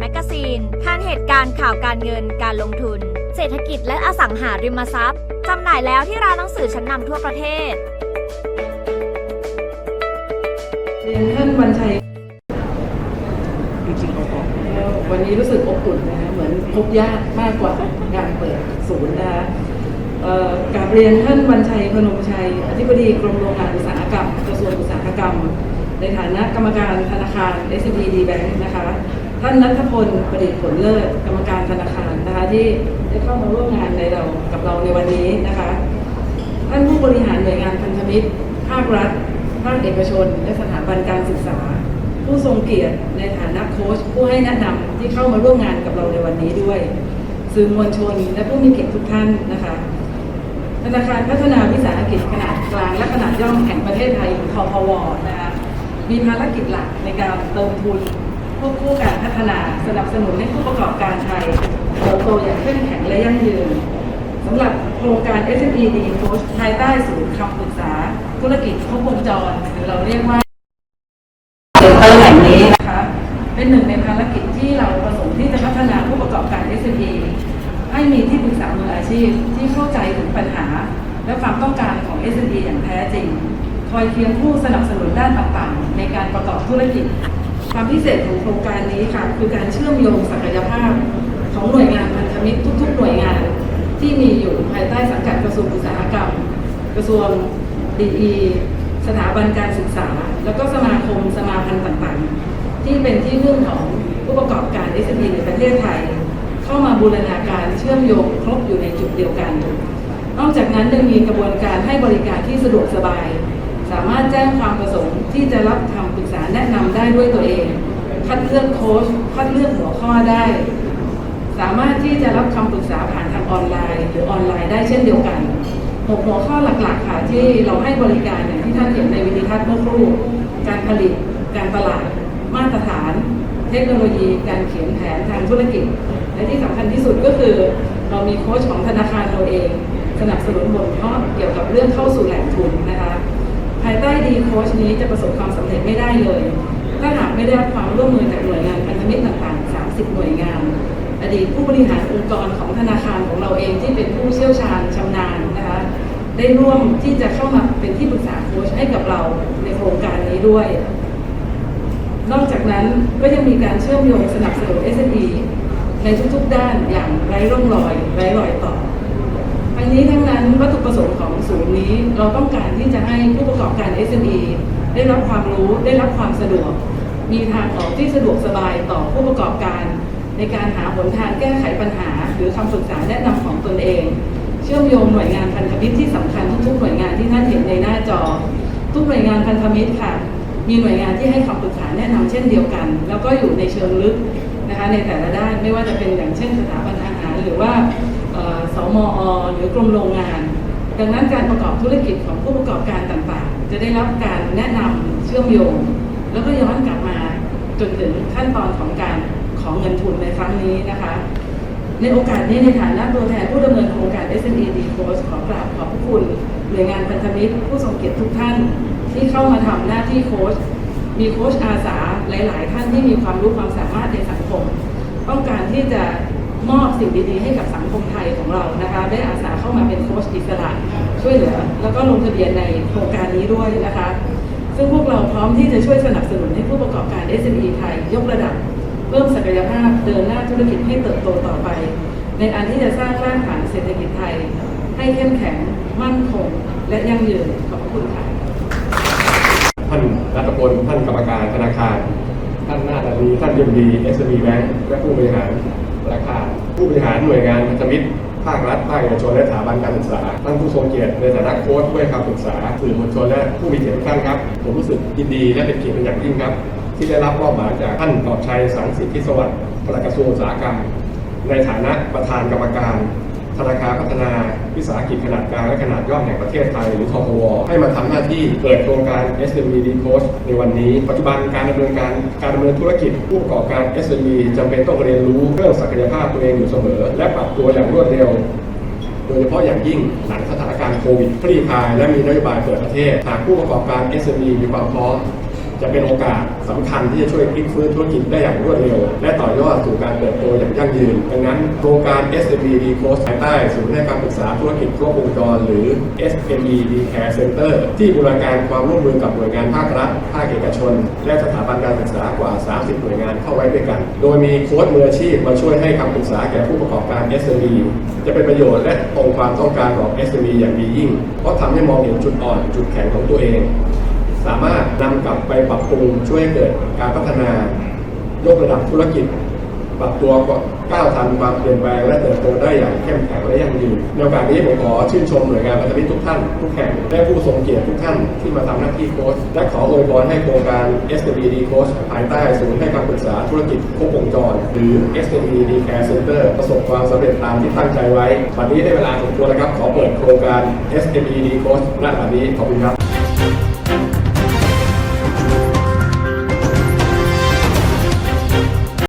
แมกกาซีนทานเหตุการณ์ข่าวการเงินการลงทุน เศรษฐกิจและอสังหาริมทรัพย์จำหน่ายแล้วที่ร้านหนังสือชั้นนำทั่วประเทศ เรียนท่านวันชัยจริงๆอบอวันนี้รู้สึกอบอุ่นนะคะเหมือนพบญาติมากกว่าการเปิดศูนย์นะคะเอ่อกราบเรียนท่านวันชัยพนมชัย อธิบดีกรมโรงงานอุตสาหกรรมกระทรวงอุตสาหกรรม ในฐานะกรรมการธนาคาร s b d Bank นะคะ ท่านนัทพลประดิษฐ์ผลเลิศกรรมการธนาคารนะคะที่ได้เข้ามาร่วมงานในเรากับเราในวันนี้นะคะท่านผู้บริหารหน่วยงานพันธมิตร ภาครัฐ ภาคเอกชน และสถาบันการศึกษา ผู้ทรงเกียรติในฐานะโค้ชผู้ให้แนะนำที่เข้ามาร่วมงานกับเราในวันนี้ด้วย สื่อมวลชนและผู้มีเกียรติทุกท่านนะคะธนาคารพัฒนาวิสาหกิจขนาดกลางและขนาดย่อมแห่งประเทศไทยหรือคอพวนะคะมีภารกิจหลักในการเติมทุน ควบคู่การพัฒนาสนับสนุนให้ผู้ประกอบการไทยเติบโตอย่างเข้มแข็งและยั่งยืนสำหรับโครงการ SME D Coach ภายใต้ศูนย์คำปรึกษา ธุรกิจครบวงจร หรือเราเรียกว่าเซ็นเตอร์แห่งนี้นะคะเป็นหนึ่งในภารกิจที่เราประสงค์ที่จะพัฒนาผู้ประกอบการ SME ให้มีที่ปรึกษามืออาชีพที่เข้าใจถึงปัญหา และความต้องการของ SME อย่างแท้จริง คอยเคียงคู่สนับสนุนด้านต่างๆ ในการประกอบธุรกิจ ความพิเศษของโครงการนี้ค่ะคือการเชื่อมโยงศักยภาพของหน่วยงานพันธมิตรทุก ๆ หน่วยงานที่มีอยู่ภายใต้สังกัดกระทรวงอุตสาหกรรม กระทรวงดีสถาบันการศึกษา แล้วก็สมาคมสมาพันธ์ต่างๆ ที่เป็นที่พึ่งของผู้ประกอบการ SME ในประเทศไทย เข้ามาบูรณาการเชื่อมโยงครบอยู่ในจุดเดียวกัน นอกจากนั้นยังมีกระบวนการให้บริการที่สะดวกสบาย สามารถแจ้งความประสงค์ที่จะรับคำปรึกษาแนะนำ ได้ด้วยตัวเอง คัดเลือกโค้ชคัดเลือกหัวข้อได้ สามารถที่จะรับคำปรึกษาผ่านทางออนไลน์ หรือออนไลน์ได้เช่นเดียวกันหกหัวข้อหลักๆค่ะที่เราให้บริการอย่างที่ท่านเห็นในวิดีทัศน์เมื่อครู่ การผลิต การตลาด มาตรฐาน เทคโนโลยี การเขียนแผนทางธุรกิจ และที่สำคัญที่สุดก็คือ เรามีโค้ชของธนาคารเราเอง สนับสนุนบทข้อเกี่ยวกับเรื่องเข้าสู่แหล่งทุนนะคะ ภายใต้ดีโค้ชนี้จะประสบความสำเร็จไม่ได้เลย ถ้าหากไม่ได้รับความร่วมมือจากหน่วยงานพันธมิตรต่างๆ 30 หน่วยงานอดีตผู้บริหารองค์กรของธนาคารของเราเองที่เป็นผู้เชี่ยวชาญชำนาญนะคะได้ร่วมที่จะเข้ามาเป็นที่ปรึกษาโค้ชให้กับเราในโครงการนี้ด้วย นอกจากนั้นก็ยังมีการเชื่อมโยงสนับสนุน SME ในทุกๆ ด้านอย่างไร้ร่องรอย ไร้รอยต่อทั้งนี้ทั้งนั้นวัตถุประสงค์ของศูนย์นี้ เราต้องการที่จะให้ผู้ประกอบการ SME ได้รับความรู้ได้รับความสะดวก มีทางออกที่สะดวกสบายต่อผู้ประกอบการ ในการหาหนทางแก้ไขปัญหา หรือคำปรึกษาแนะนำของตนเอง เชื่อมโยงหน่วยงานพันธมิตรที่สำคัญทุกๆหน่วยงานที่ท่านเห็นในหน้าจอ ทุกหน่วยงานพันธมิตรค่ะ มีหน่วยงานที่ให้คำปรึกษาแนะนำเช่นเดียวกัน แล้วก็อยู่ในเชิงลึกนะคะในแต่ละด้านไม่ว่าจะเป็นอย่างเช่นสถาบันอาหาร หรือว่าเอ่อสมอ หรือกรมโรงงาน ดังนั้นการประกอบธุรกิจของผู้ประกอบการต่างๆ จะได้รับการแนะนำเชื่อมโยง แล้วก็ย้อนกลับมาจนถึงขั้นตอนของการของเงินทุนในครั้งนี้นะคะ ในโอกาสนี้ในฐานะตัวแทนผู้ดำเนินโครงการ SME D Coach ขอกราบขอบพระคุณหน่วยงานพันธมิตรผู้ทรงเกียรติทุกท่าน ที่เข้ามาทำหน้าที่โค้ชมีโค้ชอาสาหลาย ๆ ท่านที่มีความรู้ความสามารถในสังคม ต้องการที่จะมอบสิ่งดีๆ ให้กับสังคมไทยของเรานะคะ ได้อาสาเข้ามาเป็นโค้ชอิสระช่วยเหลือ แล้วก็ลงทะเบียนในโครงการนี้ด้วยนะคะ ซึ่งพวกเราพร้อมที่จะช่วยสนับสนุนให้ผู้ประกอบการ SME ไทย ยกระดับ เพิ่มศักยภาพเดินหน้าธุรกิจให้เติบโตต่อไป ในอันที่จะสร้างรากฐานเศรษฐกิจไทย ให้เข้มแข็ง มั่นคง และยั่งยืนขอบคุณค่ะท่านรัตพลท่านกรรมการธนาคาร ท่านนาฏาลีท่านยมดีเอสบีแบงค์และผู้บริหารธนาคารผู้บริหารหน่วยงานพันธมิตร ภาครัฐภาคเอกชนและสถาบันการศึกษาท่านผู้ทรงเกียรติในฐานะโค้ชผู้ให้คำปรึกษาสื่อมวลชนและผู้มีเกียรติทุกท่านครับ ผมรู้สึกยินดีและเป็นเกียรติเป็นอย่างยิ่งครับ ที่ได้รับมอบหมายจากท่านตอบชัยสังสิทธิสวัสดิ์ปลัดกระทรวงอุตสาหกรรม ในฐานะประธานกรรมการ ธนาคารพัฒนาวิสาหกิจขนาดกลางและขนาดย่อมแห่งประเทศไทยหรือทพวให้มาทำหน้าที่เปิดโครงการ SME D c o a c ในวันนี้ ปัจจุบันการดำเนินการการดำเนินธุรกิจผู้ประกอบการ SME จำเป็นต้องเรียนรู้เรื่องศักยภาพตัวเองอยู่เสมอ และปรับตัวอย่างรวดเร็วโดยเฉพาะอย่างยิ่งหลังสถานการณ์โควิดคลี่คลายและมีนโยบายเปิดประเทศ หากผู้ประกอบการ SME มีความพร้อม จะเป็นโอกาสสำคัญที่จะช่วยพลิกฟื้นธุรกิจได้อย่างรวดเร็ว และต่อยอดสู่การเติบโตอย่างยั่งยืน ดังนั้นโครงการ SME D Coach ภายใต้ศูนย์ให้คำปรึกษาธุรกิจครบวงจรหรือ SME D Care Center ที่บูรณาการความร่วมมือกับหน่วยงานภาครัฐ ภาคเอกชน และสถาบันการศึกษากว่า 30 หน่วยงานเข้าไว้ด้วยกัน โดยมีโค้ชมืออาชีพมาช่วยให้คำปรึกษาแก่ผู้ประกอบการ SME จะเป็นประโยชน์และตรงความต้องการของ SME อย่างดียิ่ง เพราะทำให้มองเห็นจุดอ่อนจุดแข็งของตัวเอง สามารถนำกลับไปปรับปรุงช่วยเกิดการพัฒนายกระดับธุรกิจ ปรับตัวก้าวทันความเปลี่ยนแปลงและเติบโตได้อย่างเข้มแข็งและยั่งยืนในโอกาสนี้ผมขอชื่นชมหน่วยงานพันธมิตรทุกท่านทุกแห่งและผู้ทรงเกียรติทุกท่านที่มาทำหน้าที่โค้ชและขออวยพรให้โครงการ SMED Coach ภายใต้ศูนย์ให้คำปรึกษาธุรกิจครบวงจร หรือ SMED Care Center ประสบความสำเร็จตามที่ตั้งใจไว้วันนี้ได้เวลาสมควรแล้วครับขอเปิดโครงการ SMED Coach ณบัดนี้ขอบคุณครับ